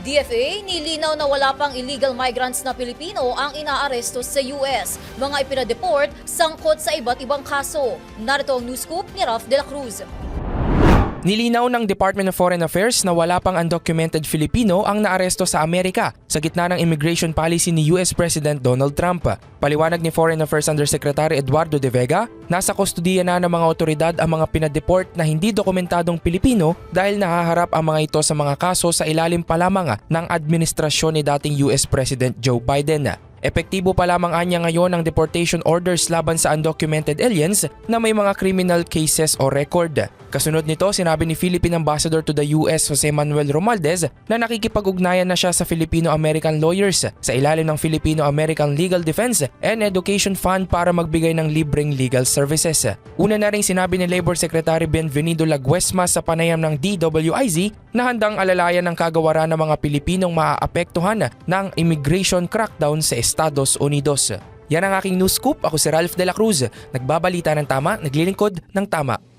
DFA nilinaw na wala pang illegal migrants na Pilipino ang inaaresto sa US. Mga ipinadeport sangkot sa iba't ibang kaso. Narito ang news scoop ni Ralph De La Cruz. Nilinaw ng Department of Foreign Affairs na wala pang undocumented Filipino ang naaresto sa Amerika sa gitna ng immigration policy ni US President Donald Trump. Paliwanag ni Foreign Affairs Undersecretary Eduardo De Vega, nasa kustodiya na ng mga otoridad ang mga pinadeport na hindi dokumentadong Pilipino dahil nahaharap ang mga ito sa mga kaso sa ilalim pa lamang ng administrasyon ni dating US President Joe Biden. Epektibo pa lamang anya ngayon ang deportation orders laban sa undocumented aliens na may mga criminal cases o record. Kasunod nito, sinabi ni Philippine Ambassador to the US Jose Manuel Romaldez na nakikipag-ugnayan na siya sa Filipino-American lawyers sa ilalim ng Filipino-American Legal Defense and Education Fund para magbigay ng libreng legal services. Una na rin sinabi ni Labor Secretary Benvenido Laguesma sa panayam ng DWIZ na handang alalayan ng kagawaran ng mga Pilipinong maaapektuhan ng immigration crackdown sa Estados Unidos. Yan ang aking news scoop. Ako si Ralph De La Cruz. Nagbabalita ng tama, naglilingkod ng tama.